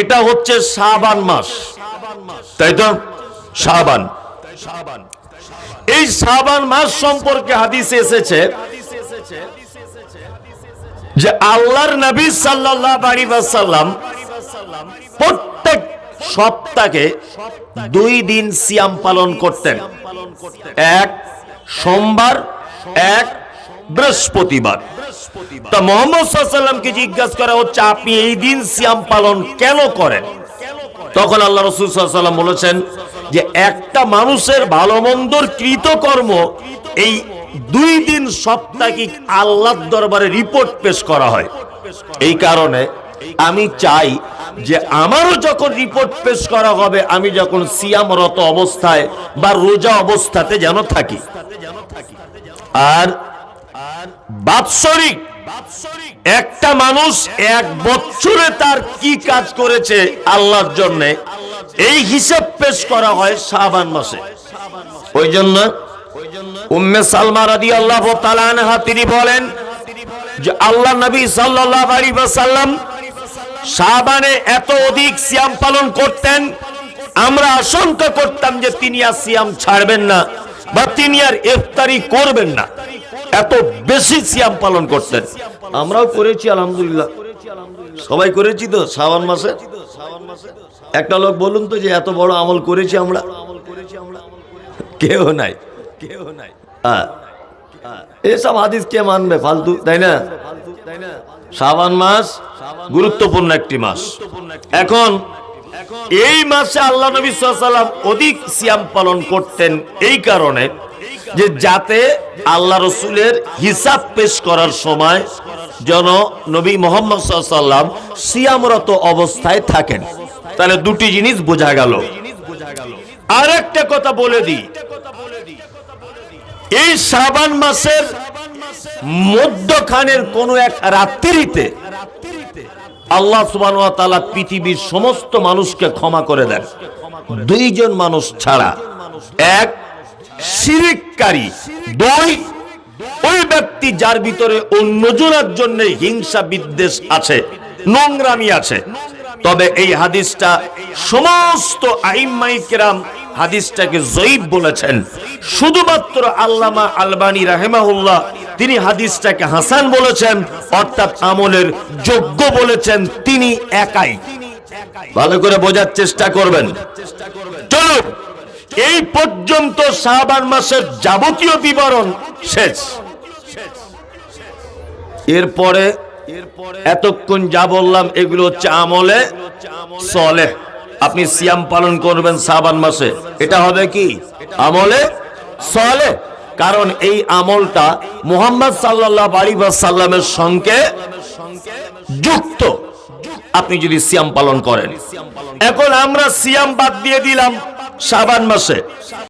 এটা হচ্ছে শাবান মাস। তাই তো? শাবান। এই শাবান মাস সম্পর্কে হাদিসে এসেছে যে আল্লাহর নবী ওয়াসাল্লাম প্রত্যেক সপ্তাহে দুই দিন সিয়াম পালন করতেন। এক সোমবার, এক বৃহস্পতিবার। তা মোহাম্মদ সাল্লামকে জিজ্ঞাসা করা হচ্ছে আপনি এই দিন সিয়াম পালন কেন করেন? তখন আল্লাহ রসুল সাল্লাম বলেছেন যে, একটা মানুষের ভালো মন্দর কৃতকর্ম এই দুই দিন সাপ্তাহিক আল্লাহর দরবারে রিপোর্ট পেশ করা হয়। এই কারণে আমি চাই যে, আমারও যখন রিপোর্ট পেশ করা হবে, আমি যখন সিয়ামরত অবস্থায় বা রোজা অবস্থাতে যেন থাকি। আর বাৎসরিক। একটা মানুষ এক বছরে তার কি কাজ করেছে আল্লাহর জন্য এই হিসাব পেশ করা হয় মাসে। ওই জন্য উম্মে সালমা রাদিয়াল্লাহু তাআলা আনহা তিনি বলেন যে আল্লাহ নবী সাল্লাল্লাহু আলাইহি ওয়াসাল্লাম শাবানে এত অধিক সিয়াম পালন করতেন। আমরা আশঙ্কা করতাম যে তিনি আর সিয়াম ছাড়বেন না বা তিনি আর ইফতারি করবেন না। এত বেশি সিয়াম পালন করতেন। আমরাও করেছি, আলহামদুলিল্লাহ। সবাই করেছি তো, শ্রাবণ মাসে? একটা লোক বলুন তো যে এত বড় আমল করেছি আমরা? কেউ নাই। কেউ নাই হ্যাঁ। এসব হাদিস কে মানবে? ফালতু, তাই না? শ্রাবণ মাস গুরুত্বপূর্ণ একটি মাস। এখন এই মাসে আল্লাহ নবী সাল্লাম অধিক সিয়াম পালন করতেন এই কারণে যে যাতে আল্লাহ রসুলের হিসাব পেশ করার সময় যেন নবী মোহাম্মদ সাল্লাম সিয়ামরত অবস্থায় থাকেন। তাহলে দুটি জিনিস বোঝা গেল। আর একটা কথা বলে দিই। এই শ্রাবণ মাসের মধ্যখানের কোন এক রাত্রিতে আল্লাহ সুবান পৃথিবীর সমস্ত মানুষকে ক্ষমা করে দেন। দুইজন মানুষ ছাড়া এক শিরিককারী দুই ওই ব্যক্তি যার ভিতরে অন্যজনের জন্য হিংসা বিদ্বেষ আছে, নোংরামি আছে। তবে এই হাদিসটা সমস্ত আইম্মাই কেরাম হাদিসটাকে জয়ীব বলেছেন। শুধুমাত্র আল্লামা আলবানী রাহেমাহুল্লাহ তিনি হাদিসটাকে হাসান বলেছেন, অর্থাৎ আমলের যোগ্য বলেছেন, তিনি একাই। ভালো করে বোঝার চেষ্টা করবেন। চলুন। এই পর্যন্ত শাহবান মাসের যাবতীয় বিবরণ শেষ। এরপরে এতক্ষণ যা বললাম, এগুলো হচ্ছে আমলে সলে আপনি সিয়াম পালন করবেন সাবান মাসে। এটা হবে কি? আমলে সলে কারণ এই আমলটা মোহাম্মদ সাল্লাহ আলী সাল্লামের সঙ্গে যুক্ত। আপনি যদি সিয়াম পালন করেন। এখন আমরা সিয়াম বাদ দিয়ে দিলাম। সাবান মাসে।